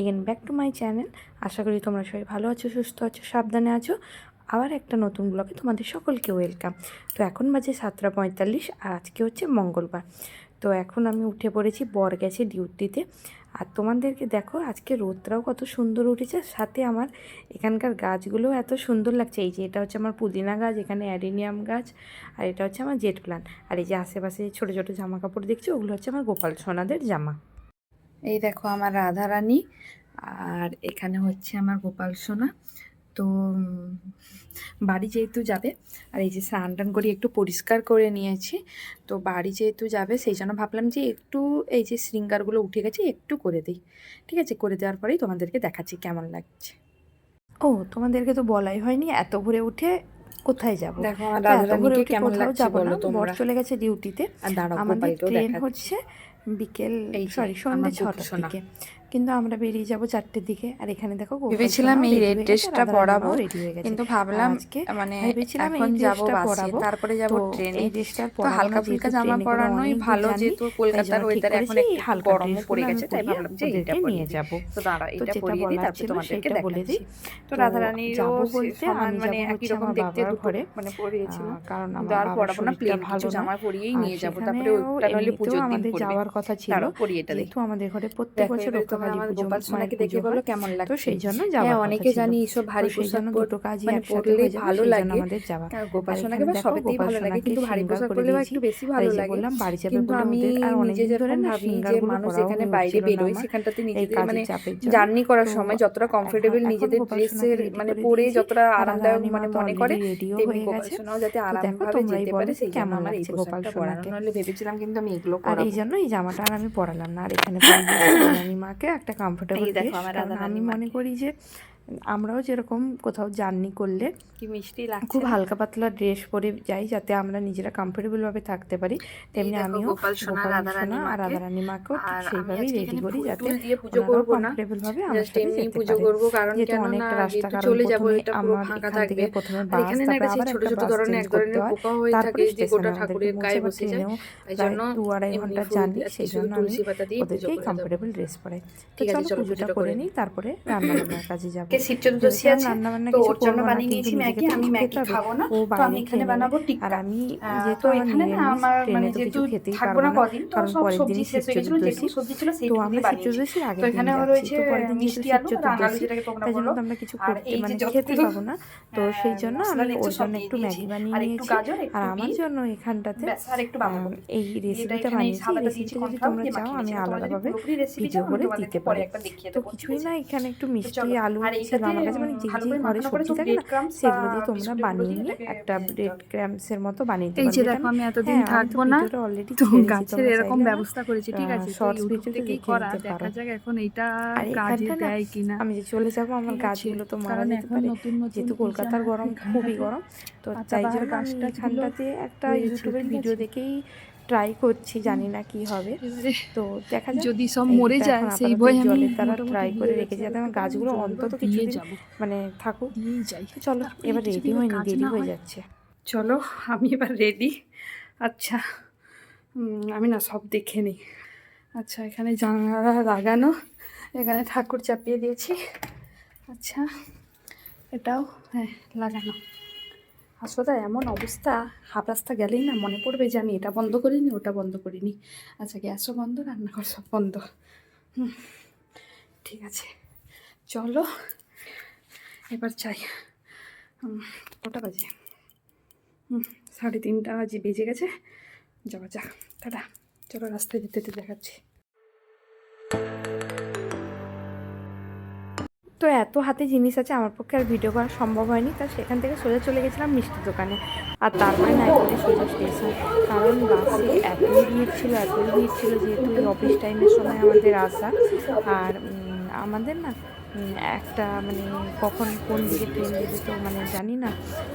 Again back to my channel আশা করি তোমরা সবাই ভালো আছো, সুস্থ আছো, সাবধানে আছো। আবার একটা নতুন ব্লগে তোমাদের সকলকে ওয়েলকাম তো এখন বাজে সাতটা পঁয়তাল্লিশ আর আজকে হচ্ছে মঙ্গলবার। তো এখন আমি উঠে পড়েছি বর গেছে ডিউটিতে আর তোমাদেরকে দেখো, আজকে রোদটাও কত সুন্দর উঠেছে। সাথে আমার এখানকার গাছগুলো এত সুন্দর লাগছে। এই যে এটা হচ্ছে আমার পুদিনা গাছ, এখানে অ্যারিনিয়াম গাছ, আর এটা হচ্ছে আমার জেট প্লান আর এই যে আশেপাশে ছোটো ছোটো জামা কাপড় দেখছি, ওগুলো হচ্ছে আমার গোপাল সোনাদের জামা। এই দেখো আমার রাধারানী আর এখানে হচ্ছে আমার গোপাল সোনা। তো বাড়ি যেহেতু যাবে আর এই যে স্নান টান করে একটু পরিষ্কার করে নিয়েছি তো বাড়ি যেহেতু যাবে সেই জন্য ভাবলাম যে একটু এই যে শৃঙ্গারগুলো উঠে গেছে একটু করে দিই। ঠিক আছে? করে দেওয়ার পরেই তোমাদেরকে দেখাচ্ছি কেমন লাগছে। ও তোমাদেরকে তো বলাই হয়নি এত ভোরে উঠে কোথায় যাব? দেখো এত ভোরে উঠে কেমন কোথাও লাগছে যাব বলো না বর চলে গেছে ডিউটিতে আর দাঁড়াও আমাদের ট্রেন হচ্ছে বিকেল এই সরি সন্ধ্যে ছটার। দিকে কিন্তু আমরা বেরিয়ে যাব চারটের দিকে। আর এখানে দেখো ভেবেছিলাম এই ready red হয়ে গেছে, dress টা রাধারানীমাও পরাবো। কিন্তু ভাবলাম আজকে মানে ভেবেছিলাম এখন যাব বাসে তারপরে যাব ট্রেনে। এই ড্রেসটা তো হালকা ফুলকা জামা পরানোই ভালো যেহেতু কলকাতার ওয়েদার এখন একটু হালকা গরমও পড়ে গেছে তাই ভাবলাম যে এইটা নিয়ে যাব। তো দাঁড়া এটা পরিয়ে দিই তারপরে তোমাদেরকে বলে দিই। তো তো রাধারানীরও বলতে আমি মানে একই রকম দেখতে ঘরে মানে পরিয়েছিল কারণ আমার আর পরাবো না প্লেন ভালো জামা পরিয়েই নিয়ে যাব তারপরে ওটা এমনিতেও পুজোর দিন আমাদের পরবে যাওয়ার কথা ছিল। পরিয়ে এটা যেহেতু আমাদের ঘরে প্রত্যেক দেখো বছর গোপাল সোনাকে দেখে বলো হয়। কেমন তো সেই জন্য যাওয়ার হ্যাঁ অনেকে জানি এইসব ভারী পোশাক দুটো কাজই মানে একসাথে হয়ে ভালো লাগে। আমাদের যাওয়া গোপাল সোনাকে বা সবেতেই ভালো লাগে কিন্তু ভারী পোশাক পরলে একটু বেশি ভালো লাগে। বললাম বাড়ি যাবে কিন্তু আমি নিজে যেরকম ভাবি যে মানুষ পরাও বাইরে বেরোয় সেখানটাতে নিজেদের মানে জার্নি করার সময় যতটা কমফোর্টেবল নিজেদের ড্রেসের মানে পরে যতটা আরামদায়ক মানে মনে করে ready তেমনি গোপাল সোনাও যাতে আরামভাবে যেতে পারে সেই কেমন আমার এই গোপাল সোনাকে। নাহলে ভেবেছিলাম কিন্তু আমি এগুলো আর এই জন্য এই জামাটা আর আমি পরালাম না আর এখানে রানী মাকে একটা কমফোর্টেবল আমি মনে করি যে আমরাও যেরকম কোথাও জার্নি করলে কি মিষ্টি লাগছে খুব হালকা পাতলা ড্রেস পরে যাই যাতে আমরা নিজেরা কমফোর্টেবল ভাবে থাকতে পারি। তেমনি আমিও গোপাল সোনা, রাধারানী আর। রাধারানী মাকেও সেইভাবেই রেডি করি যাতে পুজো করব না। কমফোর্টেবল ভাবে আমার এমনি পুজো করব কারণ কেন না অনেকটা রাস্তা চলে যাব এটা পুরো ফাঁকা থাকবে। প্রথমে বাস এখানে না একটা ছোট ছোট ধরনের এক ধরনের পোকা হয়ে। থাকে যে গোটা ঠাকুরের গায়ে বসে যায় এই জন্য দু আড়াই ঘণ্টা জার্নি সেই জন্য আমি তুলসী পাতা দিয়ে পুজো ওদেরকেই করে কমফোর্টেবল ড্রেস পরাই। তো ঠিক আছে, চলো পুজোটা করে করে নিই তারপরে রান্না বান্নার কাজে যাব কে শিব চতুর্দশী আছে তো ওর জন্য বানিয়ে নিয়েছি ম্যাগি আমি ম্যাগি খাব না তো আমি এখানে। বানাবো আর টিক্কা আমি তো এখানে না আমার মানে যেহেতু থাকব পারব না কদিন তো সব সবজি শেষ হয়ে গেছিল যেটুকু সবজি ছিল সেইটুকু দিয়ে বানিয়েছি। তো এখানে। রয়েছে মিষ্টি আলু রাঙালু যেটাকে তোমরা বলো। আমরা কিছু করতে মানে খেতে পাবো না। তো সেই জন্য আমি ওর জন্য একটু ম্যাগি বানিয়ে আর একটু নিয়েছি। গাজর, আর আমার জন্য এখানটাতে আর একটু বাঁধাকপি। এই রেসিপিটা বানিয়েছি রেসিপিটা যদি তোমরা চাও আমি নিয়েছি। আলাদাভাবে ভিডিও করে দিতে পরে তো দেবো, কিছুই না এখানে একটু মিষ্টি আলু আর আমার কাছে মানে যে যে ঘরে সবজি থাকে না সেগুলো দিয়ে তোমরা বানিয়ে নিয়ে একটা ব্রেড। ক্র্যাম্পসের মতো বানিয়ে দিতে এই যে দেখো আমি এতদিন হ্যাঁ, থাকব না already তো গাছের এরকম ব্যবস্থা করেছি ঠিক আছে ভিডিওতে থেকেই দেখে করা দেখা যাক এখন এটা কাজে দেয় কিনা। আমি যে চলে যাব আমার গাছগুলো তো মারা যেতে পারে। যেহেতু কলকাতার গরম খুবই গরম তো তাই জন্য গাছ-টাছগুলো এখানটাতে একটা ইউটিউবের ভিডিও দেখেই ট্রাই করছি জানি না কি হবে। তো দেখা যাক। যদি সব মরে যায় সেই ভয়ে আমি জলের দ্বারা ট্রাই করে রেখেছি, যাতে আমার গাছগুলো অন্তত যাব। মানে থাকুক। চলো এবার রেডি হয়নি কাজ দেরি হয়ে যাচ্ছে। চলো আমি এবার রেডি আচ্ছা আমি না সব দেখে নিই। আচ্ছা এখানে জানালা লাগানো এখানে ঠাকুর চাপিয়ে দিয়েছি। আচ্ছা এটাও হ্যাঁ লাগানো। আসলে এমন অবস্থা, হাফ রাস্তা গেলেই না মনে পড়বে যে আমি এটা বন্ধ করিনি, ওটা বন্ধ করিনি। আচ্ছা গ্যাসও বন্ধ, রান্নাঘর সব বন্ধ। ঠিক আছে। চলো, এবার চাই কটা বাজে? হুম, সাড়ে তিনটা বাজে, বেজে গেছে। যাওয়া যাক, টাটা। চলো রাস্তায় যেতে যেতে দেখাচ্ছি। তো এত হাতে জিনিস আছে আমার পক্ষে আর ভিডিও করা সম্ভব হয়নি। তা সেখান থেকে সোজা চলে গেছিলাম মিষ্টির দোকানে। আর তারপরে না করে সোজা স্টেশন কারণ বাসে এতই ভিড় ছিল এতই ভিড় ছিল যেহেতু এই অফিস টাইমের সময় আমাদের আসা। আর আমাদের না একটা মানে কখন কোন দিকে ট্রেন দেবে তো মানে জানি না।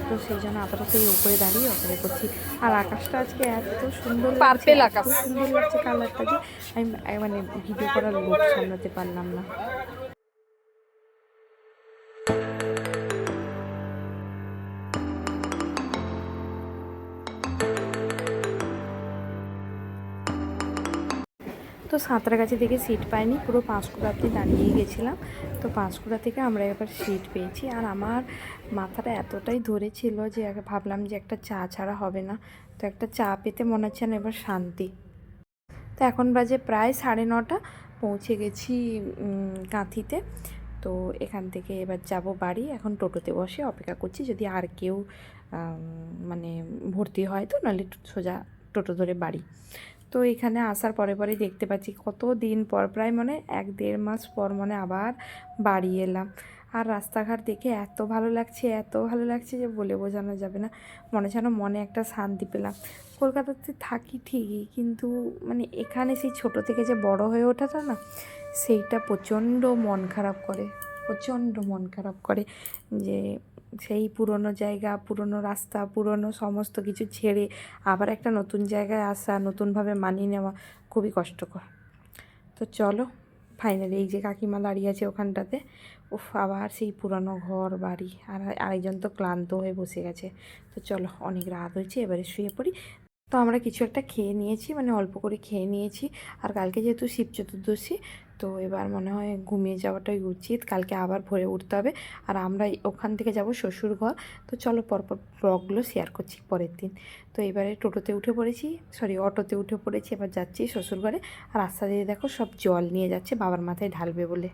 তো সেই জন্য আপাতত এই উপরে দাঁড়িয়ে অপেক্ষা করছি। আর আকাশটা আজকে এত সুন্দর এত আকাশ। সুন্দর লাগছে কালারটা যে আমি আমি মানে ভিডিও করার লোক সামলাতে পারলাম না। তো সাঁতরাগাছি থেকে সিট পাইনি, পুরো পাঁশকুড়া অব্দি দাঁড়িয়ে গেছিলাম। তো পাঁশকুড়া থেকে আমরা এবার সিট পেয়েছি। আর আমার মাথাটা এতটাই ধরেছিল যে ভাবলাম যে একটা চা ছাড়া হবে না। তো একটা চা পেতে মনে হচ্ছে না এবার শান্তি। তো এখন বাজে প্রায় সাড়ে নটা, পৌঁছে গেছি কাঁথিতে। তো এখান থেকে এবার যাব বাড়ি। এখন টোটোতে বসে অপেক্ষা করছি। যদি আর কেউ মানে ভর্তি হয় তো নাহলে সোজা টোটো ধরে বাড়ি। তো এখানে আসার পরে পরে দেখতে পাচ্ছি কত দিন পর, প্রায় মানে এক দেড় মাস পর মানে আবার বাড়ি এলাম। আর রাস্তাঘাট দেখে এত ভালো লাগছে, এত ভালো লাগছে যে বলে বোঝানো যাবে না। মনে যেন মনে একটা শান্তি পেলাম। কলকাতাতে থাকি ঠিকই, কিন্তু মানে এখানে সেই ছোট থেকে যে বড় হয়ে ওঠাটা না, সেইটা প্রচণ্ড মন খারাপ করে, প্রচণ্ড মন খারাপ করে যে সেই পুরনো জায়গা, পুরনো রাস্তা, পুরনো সমস্ত কিছু ছেড়ে আবার একটা নতুন জায়গায় আসা, নতুনভাবে মানিয়ে নেওয়া খুবই কষ্টকর। তো চলো ফাইনালি এই যে কাকিমা দাঁড়িয়ে আছে ওখানটাতে, উফ, আবার সেই পুরনো ঘর, বাড়ি, আর আরেকজন তো ক্লান্ত হয়ে বসে গেছে। তো চলো, অনেক রাত হয়েছে, এবারে শুয়ে পড়ি। তো আমরা কিছু একটা খেয়ে নিয়েছি মানে অল্প করে খেয়ে নিয়েছি, আর কালকে যেহেতু শিব চতুর্দশী তো এবার মনে হয় ঘুমিয়ে যাওয়াটাই উচিত। কালকে আবার ভোরে উঠতে হবে। আর আমরা ওখান থেকে যাব শ্বশুর ঘর তো চলো পরপর ব্লগগুলো শেয়ার করছি পরের দিন। তো এবারে টোটোতে উঠে পড়েছি। সরি অটোতে উঠে পড়েছি। এবার যাচ্ছি শ্বশুর ঘরে আর রাস্তা দিয়ে দেখো সব জল নিয়ে যাচ্ছে। বাবার মাথায় ঢালবে বলে।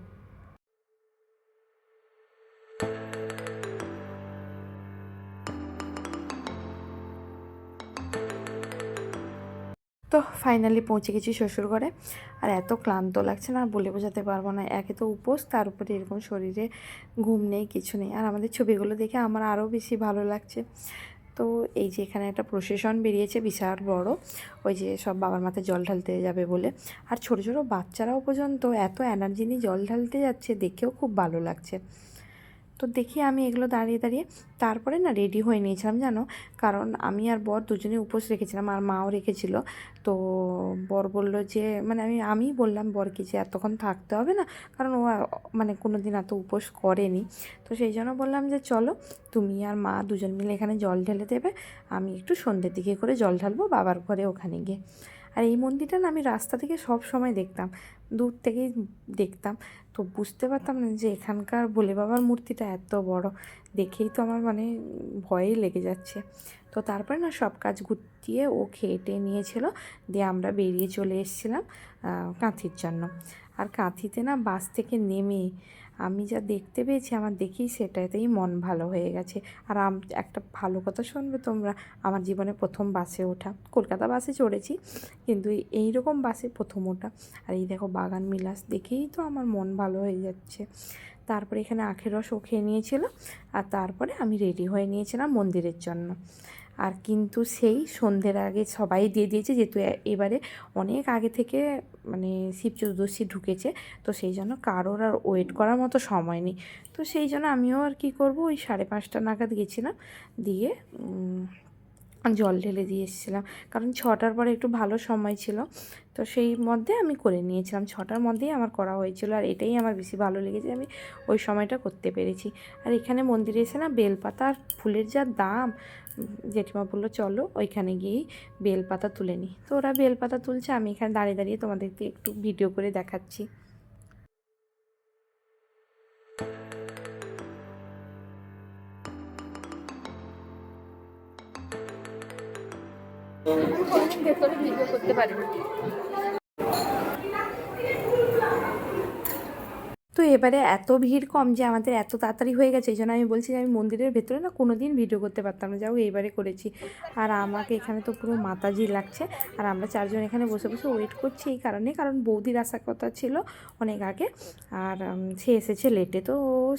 তো ফাইনালি পৌঁছে গেছি শ্বশুর ঘরে আর এত ক্লান্ত লাগছে না, বলে বোঝাতে পারব না। একে তো উপোস, তার উপরে এরকম শরীরে ঘুম নেই, কিছু নেই। আর আমাদের ছবিগুলো দেখে আমার আরও বেশি ভালো লাগছে। তো এই যে এখানে একটা প্রসেশন বেরিয়েছে, বিশাল বড়। ওই যে সব বাবার মাথায় জল ঢালতে যাবে বলে। আর ছোট ছোট বাচ্চারাও পর্যন্ত এত এনার্জি নিয়ে জল ঢালতে যাচ্ছে, দেখেও খুব ভালো লাগছে। তো দেখি আমি এগুলো দাঁড়িয়ে দাঁড়িয়ে তারপরে না রেডি হয়ে নিয়েছিলাম জানো? কারণ আমি আর বর দুজনে উপোস রেখেছিলাম, আর মাও রেখেছিল। তো বর বলল যে মানে আমি আমি বললাম বরকে যে এতক্ষণ থাকতে হবে না, কারণ ও মানে কোনো দিন এত উপোস করেনি। তো সেই জন্য বললাম যে চলো, তুমি আর মা দুজন মিলে এখানে জল ঢেলে দেবে, আমি একটু সন্ধ্যের দিকে করে জল ঢালবো বাবার ঘরে ওখানে গিয়ে। আর এই মন্দিরটা না আমি রাস্তা থেকে সব সময় দেখতাম। দূর থেকেই দেখতাম। তো বুঝতে পারতাম না যে এখানকার ভোলে বাবার মূর্তিটা এত বড়। দেখেই তো আমার মানে ভয়ই লেগে যাচ্ছে। তো তারপরে না সব কাজ গুটিয়ে ও খেটে নিয়েছিল। দিয়ে আমরা বেরিয়ে চলে এসেছিলাম কাঁথির জন্য। আর কাঁথিতে না বাস থেকে নেমে আমি যা দেখতে পেয়েছি, আমার দেখেই সেটাতেই মন ভালো হয়ে গেছে। আর একটা ভালো কথা শুনবে তোমরা, আমার জীবনে প্রথম বাসে ওঠা। কলকাতা বাসে চড়েছি, কিন্তু এই রকম বাসে প্রথম ওঠা। আর এই দেখো বাগান বিলাস দেখেই তো আমার মন ভালো হয়ে যাচ্ছে। তারপরে এখানে আখের রস ও খেয়ে নিয়েছিল, আর তারপরে আমি রেডি হয়ে নিয়েছিলাম মন্দিরের জন্য। আর কিন্তু সেই সন্ধ্যের আগে সবাই দিয়ে দিয়েছে, যেহেতু এবারে অনেক আগে থেকে মানে শিব চতুর্দশী ঢুকেছে, তো সেই জন্য কারোর আর ওয়েট করার মতো সময় নেই। তো সেই জন্য আমিও আর কি করব, ওই সাড়ে পাঁচটা নাগাদ গেছিলাম, দিয়ে জল ঢেলে দিয়ে এসেছিলাম। কারণ ছটার পরে একটু ভালো সময় ছিল, তো সেই মধ্যে আমি করে নিয়েছিলাম। ছটার মধ্যেই আমার করা হয়েছিল, আর এটাই আমার বেশি ভালো লেগেছে আমি ওই সময়টা করতে পেরেছি। আর এখানে মন্দিরে এসে না বেলপাতা আর ফুলের যা দাম জেঠিমা বলল, চলো ওইখানে গিয়েই বেলপাতা তুলে নিই। তো ওরা বেলপাতা তুলছে, আমি এখানে দাঁড়িয়ে দাঁড়িয়ে তোমাদেরকে একটু ভিডিও করে দেখাচ্ছি। ভেতরে ভিডিও করতে পারিনি এবারে এত ভিড় কম যে আমাদের এত তাড়াতাড়ি হয়ে গেছে এই জন্য আমি বলছি যে আমি মন্দিরের ভেতরে না কোনো দিন ভিডিও করতে পারতাম না। যাও এইবারে করেছি। আর আমাকে এখানে তো পুরো মাতাজি লাগছে। আর আমরা চারজন এখানে বসে বসে ওয়েট করছি এই কারণে, কারণ বৌদির আসার কথা ছিল অনেক আগে। আর সে এসেছে লেটে তো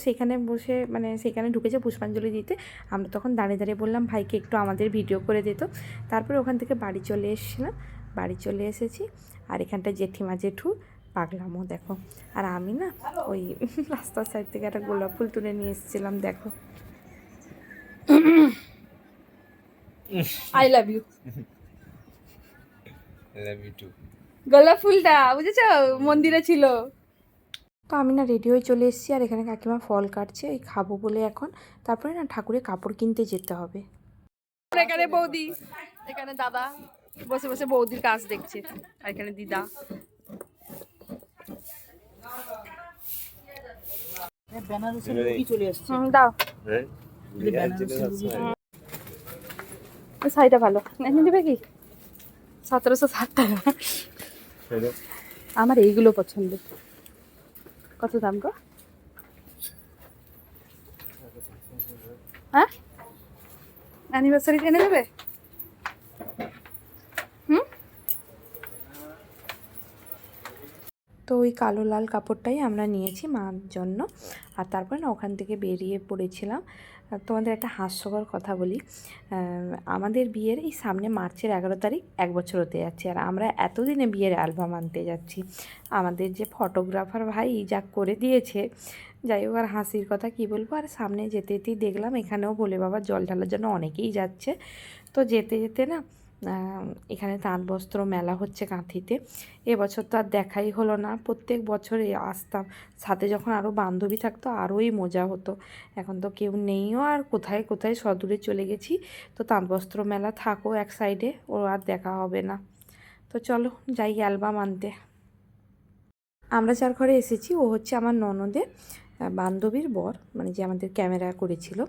সেখানে বসে মানে সেখানে ঢুকেছে পুষ্পাঞ্জলি দিতে। আমরা তখন দাঁড়িয়ে দাঁড়িয়ে বললাম, ভাইকে একটু আমাদের ভিডিও করে দিত তারপরে ওখান থেকে বাড়ি চলে এসেছিলাম। বাড়ি চলে এসেছি। আর এখানটা জেঠিমা জেঠু। পাগলামও দেখো। আর আমি না ওই রাস্তার সাইড থেকে একটা গোলাপ ফুল তুলে নিয়ে এসেছিলাম দেখো। I love you love you too গোলাপ ফুলটা বুঝেছ? মন্দিরে ছিল। তো আমি না রেডি হয়ে চলে এসেছি আর এখানে কাকিমা ফল কাটছে এই খাব বলে এখন। তারপরে না ঠাকুরের কাপড় কিনতে যেতে হবে। এখানে বৌদি এখানে দাদা বসে বসে বৌদির কাজ দেখছে আর এখানে দিদা। বেনারসের রুগী চলে আসছে দাও। হ্যাঁ শাড়িটা ভালো। এনে দেবে কি? সতেরোশো ষাট টাকা। আমার এইগুলো পছন্দ। কত দাম গো? হ্যাঁ? অ্যানিভার্সারি এনে দেবে হুম তো ওই কালো লাল কাপড়টাই আমরা নিয়েছি মার জন্য। আর তারপরে না ওখান থেকে বেরিয়ে পড়েছিলাম। তোমাদের একটা হাস্যকর কথা বলি। আমাদের বিয়ের এই সামনে মার্চের এগারো তারিখ এক বছর হতে যাচ্ছে আর আমরা এতদিনে বিয়ের অ্যালবাম আনতে যাচ্ছি। আমাদের যে ফটোগ্রাফার ভাই যা করে দিয়েছে, যাই হোক আর হাসির কথা কি বলব? আর সামনে যেতে যেতেই দেখলাম এখানেও বলে বাবা জল ঢালার জন্য অনেকেই যাচ্ছে। তো যেতে যেতে না এখানে তাঁত বস্ত্র মেলা হচ্ছে কাঁথিতে। এবছর তো আর দেখাই হলো না। প্রত্যেক বছরে আসতাম। সাথে যখন আরও বান্ধবী থাকতো, আরোই মজা হতো। এখন তো কেউ নেইও আর কোথায় কোথায় সদূরে চলে গেছি। তো তাঁতবস্ত্র মেলা থাকো এক সাইডে, ও আর দেখা হবে না। তো চলো যাই অ্যালবাম আনতে। আমরা যার ঘরে এসেছি, ও হচ্ছে আমার ননদের বান্ধবীর বর মানে যে আমাদের ক্যামেরা করেছিল।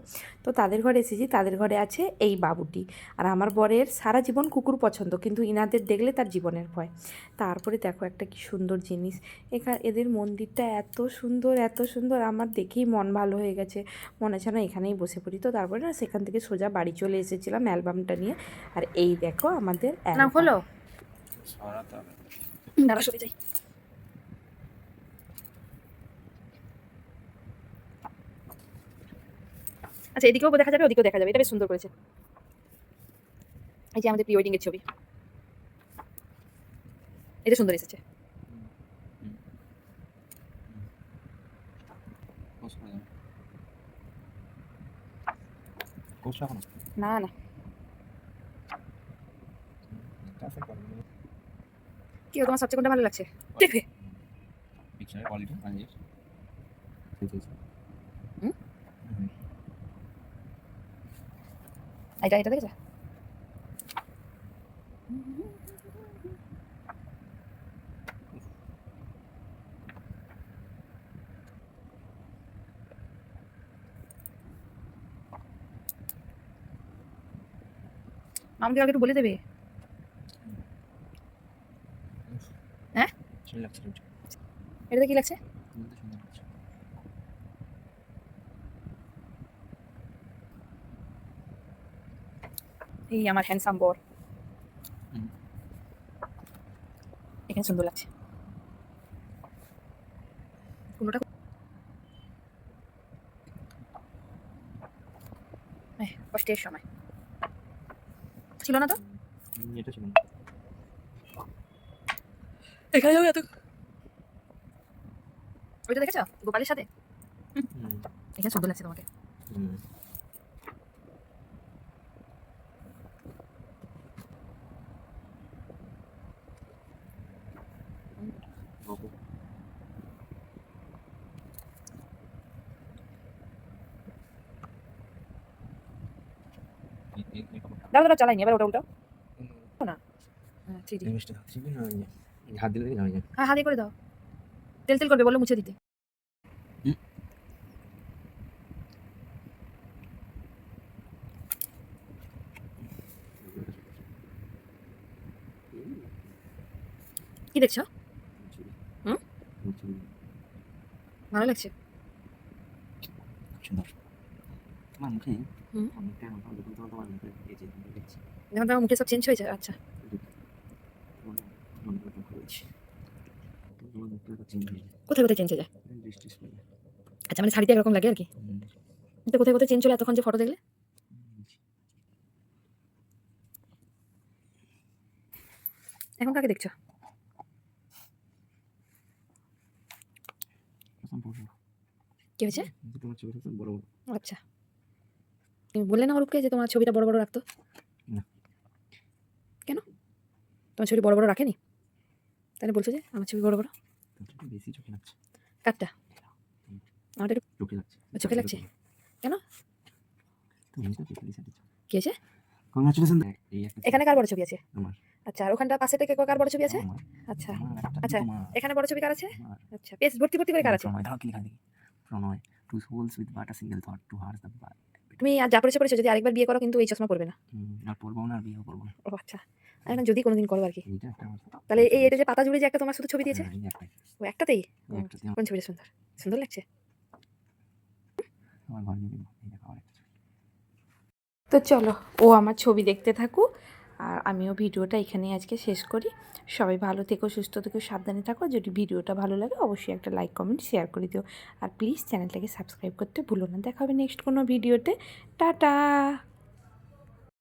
তো তাদের ঘরে এসেছি তাদের ঘরে আছে এই বাবুটি। আর আমার বরের সারা জীবন কুকুর পছন্দ কিন্তু ইনাদের দেখলে তার জীবনের ভয়। তারপরে দেখো একটা কি সুন্দর জিনিস। এখা এদের মন্দিরটা এত সুন্দর এত সুন্দর আমার দেখেই মন ভালো হয়ে গেছে। মনে হচ্ছে না এখানেই বসে পড়ি। তো তারপরে না সেখান থেকে সোজা বাড়ি চলে এসেছিলাম অ্যালবামটা নিয়ে। আর এই দেখো আমাদের। হলো দাঁড়া সরে যাই। আচ্ছা এদিকেও দেখা যাবে ওদিকেও দেখা যাবে। এটা বেশ সুন্দর করেছে। এই যে আমাদের প্রি ওয়েডিং এর ছবি। এটা সুন্দর এসেছে। না না। না কি তোমার সবচেয়ে কোনটা ভালো লাগছে? দেখবে। পিকচারের কোয়ালিটি আর ইয়ে হুম? এটা এটা দেখেছ আমাকে আগে একটু বলে দেবে হ্যাঁ? এটাতে কি লাগছে সুন্দর সুন্দর লাগছে এই আমার হ্যান্ডসাম বর। এখানে সুন্দর লাগছে। এহ, কষ্টের সময়। ছিল না তো? এটা ছিল এখানে যাবে এত ওইটা দেখেছ? গোপালের সাথে? এখানে সুন্দর লাগছে তোমাকে হুম। বাবু। এই- এই- দাঁড়া দাঁড়া চালাইনি এবার ওটা উল্টাও না। হ্যাঁ হাত দিলে হ্যাঁ হাতে করে দাও। তেল তেল করবে বলো মুছে দিতে। কি দেখছ? হুম? ভালো লাগছে। সুন্দর। তোমার মুখে হুম। অনেকটা আমার দেখুন তোমার তোমার মুখে এই যে দেখছি যখন তোমার মুখে সব চেঞ্জ হয়ে যায় আচ্ছা। কোথায় কোথায় চেঞ্জ হয়ে যায়? আচ্ছা মানে শাড়িতে একরকম লাগে আর কি? কোথায় কোথায় চেঞ্জ হলে এতক্ষণ যে ফটো দেখলে? এখন কাকে দেখছ? কি হয়েছে? আচ্ছা। তুমি বললে না অরূপকে যে তোমার ছবিটা বড় বড় রাখতো? কেন? তোমার ছবি বড় বড় রাখেনি? তাহলে বলছো যে আমার ছবি বড় বড়? বেশি চোখে লাগছে। কারটা? আমারটা চোখে লাগছে। চোখে লাগছে? কেন? কি একটা এখানে কার বড় ছবি আছে? আমার। আচ্ছা আর ওখানটা পাশে থেকে কার বড় ছবি আছে? আচ্ছা আচ্ছা, এখানে বড় ছবি কার আছে? আচ্ছা পেজ ভর্তি ভর্তি করে কার আছে? প্রণয় two souls with but single thought two hearts the তুমি আর যা পড়েছো পড়েছো যদি আরেকবার বিয়ে করো কিন্তু এই চশমা পড়বে না। আর পড়ব না আর বিয়েও করব না। ও আচ্ছা এখন যদি কোনোদিন করো আর কি। তাহলে এই এটা যে পাতা জুড়ে যে একটা তোমার শুধু ছবি দিয়েছে? হ্যাঁ, ও একটাতেই? কোন ছবিটা সুন্দর? সুন্দর লাগছে। তো চলো ও আমার ছবি দেখতে থাকুক। আর আমিও ভিডিওটা এখানেই আজকে শেষ করি। সবাই ভালো থেকো, সুস্থ থেকো, সাবধানে থাকো। যদি ভিডিওটা ভালো লাগে, অবশ্যই একটা লাইক কমেন্ট শেয়ার করে দিও। আর প্লিজ চ্যানেলটাকে সাবস্ক্রাইব করতে ভুলো না। দেখা হবে নেক্সট কোনো ভিডিওতে টাটা!